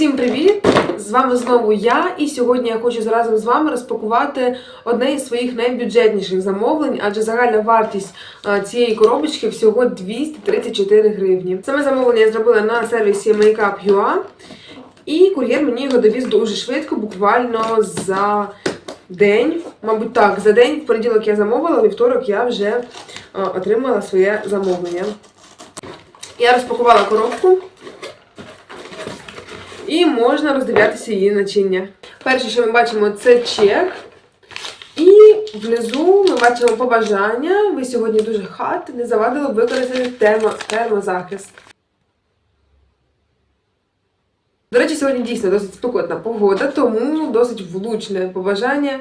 Усім привіт! З вами знову я, і сьогодні я хочу разом з вами розпакувати одне із своїх найбюджетніших замовлень, адже загальна вартість цієї коробочки всього 234 гривні. Саме замовлення я зробила на сервісі Makeup.ua, і кур'єр мені його довіз дуже швидко, буквально за день. Мабуть, так, за день, в понеділок я замовила, вівторок я вже отримала своє замовлення. Я розпакувала коробку. І можна роздивлятися її начиння. Перше, що ми бачимо, це чек. І внизу ми бачимо побажання. Ви сьогодні дуже хат, не завадило б використати термо, термозахист. До речі, сьогодні дійсно досить спекотна погода, тому досить влучне побажання.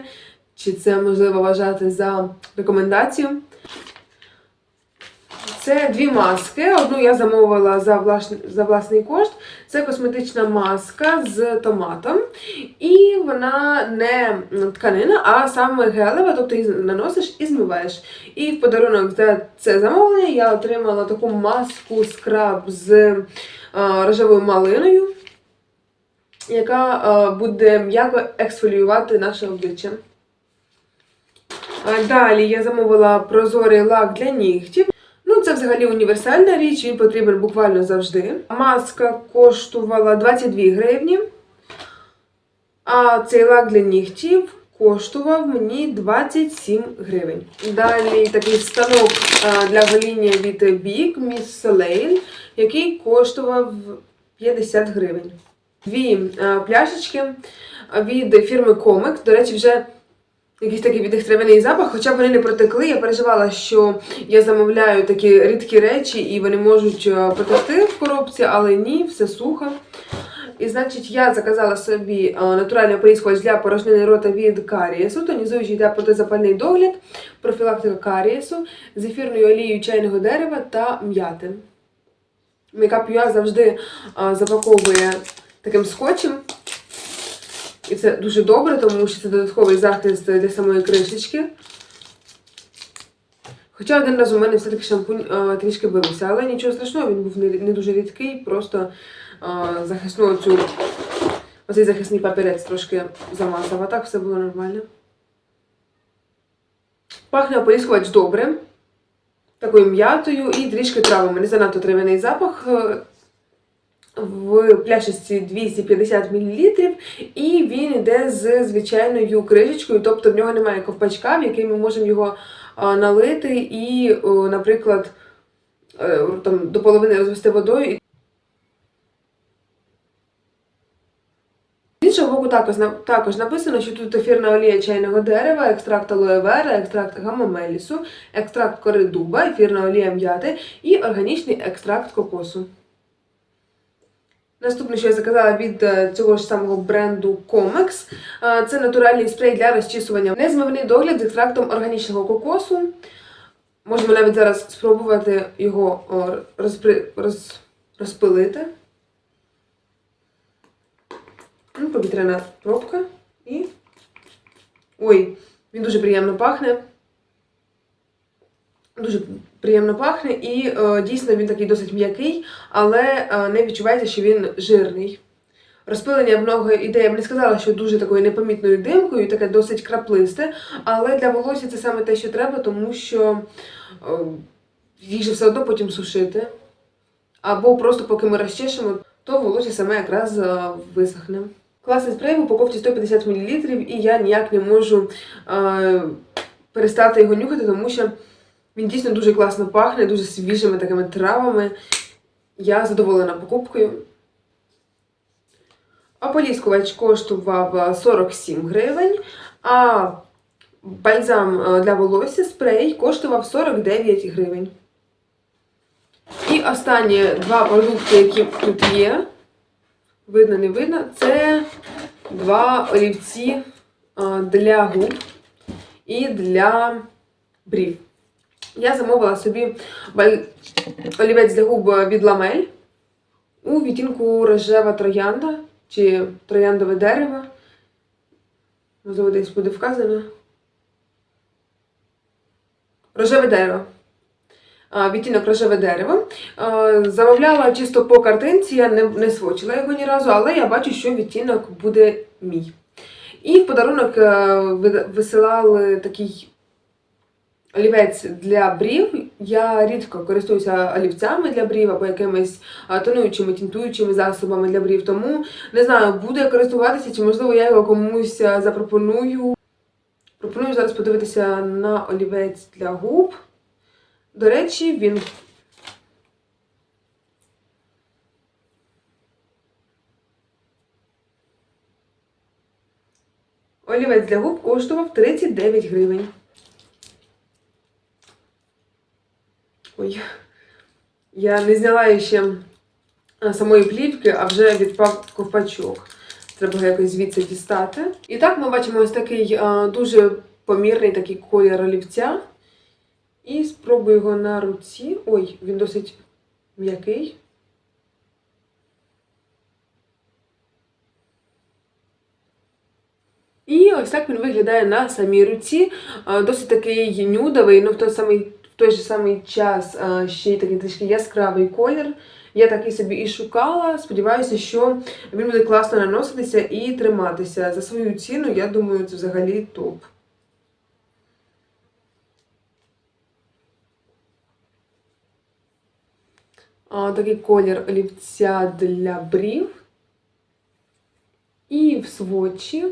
Чи це можливо вважати за рекомендацію? Це дві маски. Одну я замовила за власний, за власний кошт. Це косметична маска з томатом. І вона не тканина, а саме гелева, тобто її наносиш і змиваєш. І в подарунок за це замовлення я отримала таку маску скраб з е, рожевою малиною, яка е, буде м'яко ексфоліювати наше обличчя. Далі я замовила прозорий лак для нігтів. Це взагалі універсальна річ, він потрібен буквально завжди. Маска коштувала 22 гривні. А цей лак для нігтів коштував мені 27 гривень. Далі такий станок для гоління від Big Miss Soleil, який коштував 50 гривень. Дві пляшечки від фірми Comic. До речі, вже якийсь такий від них трав'яний запах, хоча вони не протекли. Я переживала, що я замовляю такі рідкі речі і вони можуть е, протекти в коробці, але ні, все сухо. І значить, я заказала собі е, натуральний оприскувач для порожнини рота від карієсу, тонізуючий та протизапальний догляд, профілактика карієсу з ефірною олією чайного дерева та м'яти. Makeup.ua завжди е, запаковує таким скотчем. І це дуже добре, тому що це додатковий захист для самої кришечки. Хоча один раз у мене все-таки шампунь а, трішки бився, але нічого страшного, він був не, не дуже рідкий, просто а, захисну оцю, оцей захисний папірець трошки замазав, а так все було нормально. Пахне ополіскувач добре, такою м'ятою і трішки травами. Не занадто трав'яний запах в пляшечці 250 мл, і він йде з звичайною кришечкою, тобто в нього немає ковпачка, в який ми можемо його налити і, наприклад, е, там, до половини розвести водою. З іншого боку, також також написано, що тут ефірна олія чайного дерева, екстракт алоє вера, екстракт гамамелісу, екстракт кори дуба, ефірна олія м'яти і органічний екстракт кокосу. Наступне, що я заказала від е, цього ж самого бренду Comex, е, це натуральний спрей для розчісування. Незмивний догляд з екстрактом органічного кокосу. Можемо навіть зараз спробувати його розпри... роз... розпилити. Ну, Повітряна пробка і. Ой, він дуже приємно пахне. Дуже приємно пахне і е, дійсно він такий досить м'який, але е, не відчувається, що він жирний. Розпилення в нього іде, я б не сказала, що дуже такою непомітною димкою, таке досить краплисте, але для волосся це саме те, що треба, тому що е, їх же все одно потім сушити. Або просто поки ми розчешемо, то волосся саме якраз висохне. Класний спрей в упаковці 150 мл, і я ніяк не можу е, перестати його нюхати, тому що. Він дійсно дуже класно пахне, дуже свіжими такими травами. Я задоволена покупкою. Ополіскувач коштував 47 гривень, а бальзам е, для волосся спрей коштував 49 гривень. І останні два продукти, які тут є, видно, не видно, це два олівці е, для губ і для брів. Я замовила собі олівець для губ від ламель у відтінку рожева троянда чи трояндове дерево. Можливо, десь буде вказано. Рожеве дерево. відтінок рожеве дерево. Замовляла чисто по картинці, я не, не свочила його ні разу, але я бачу, що відтінок буде мій. І в подарунок е, висилали такий олівець для брів. Я рідко користуюся олівцями для брів або якимись тонуючими, тінтуючими засобами для брів. Тому не знаю, буду я користуватися, чи можливо я його комусь запропоную. Пропоную зараз подивитися на олівець для губ. До речі, він. Олівець для губ коштував 39 гривень. Ой, я не зняла ще самої плівки, а вже відпав ковпачок. Треба якось звідси дістати. І так ми бачимо ось такий а, дуже помірний такий колір олівця. І спробую його на руці. Ой, він досить м'який. І ось так він виглядає на самій руці. А, Досить такий нюдовий, ну в той самий, той же самий час ще й такий трішки яскравий колір. Я такий собі і шукала. Сподіваюся, що він буде класно наноситися і триматися. За свою ціну, я думаю, це взагалі топ. Такий колір олівця для брів. І в свочі.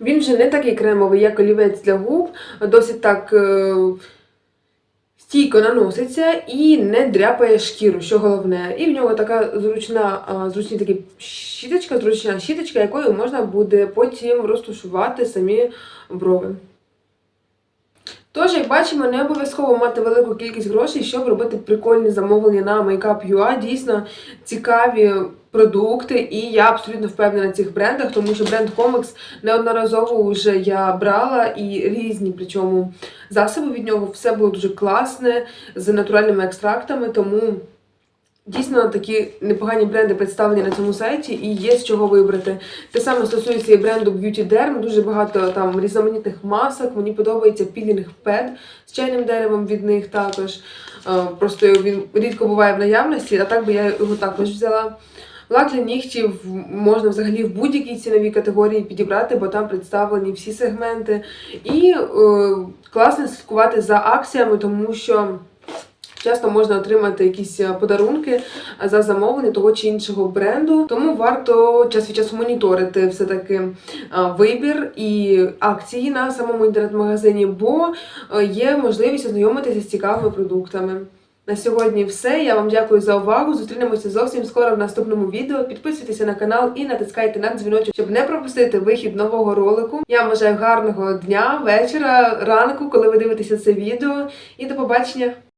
Він вже не такий кремовий, як олівець для губ, досить так е, стійко наноситься і не дряпає шкіру, що головне. І в нього така зручна, а, зручна такі щіточка, зручна щіточка, якою можна буде потім розтушувати самі брови. Тож, як бачимо, не обов'язково мати велику кількість грошей, щоб робити прикольні замовлення на Makeup.ua. Дійсно цікаві продукти, і я абсолютно впевнена в цих брендах, тому що бренд Comex неодноразово вже я брала і різні, причому засоби від нього все було дуже класне з натуральними екстрактами, тому. Дійсно, такі непогані бренди представлені на цьому сайті і є з чого вибрати. Те саме стосується і бренду Beauty Derm, дуже багато там різноманітних масок. Мені подобається пілінг пед з чайним деревом від них також. Е, Просто він рідко буває в наявності, а так би я його також взяла. Лак для нігтів можна взагалі в будь-якій ціновій категорії підібрати, бо там представлені всі сегменти. І е, класно слідкувати за акціями, тому що. Часто можна отримати якісь е, подарунки за замовлення того чи іншого бренду, тому варто час від часу моніторити все-таки е, вибір і акції на самому інтернет-магазині, бо е, є можливість ознайомитися з цікавими продуктами. На сьогодні все. Я вам дякую за увагу. Зустрінемося зовсім скоро в наступному відео. Підписуйтеся на канал і натискайте на дзвіночок, щоб не пропустити вихід нового ролику. Я вам бажаю гарного дня, вечора, ранку, коли ви дивитеся це відео. І до побачення!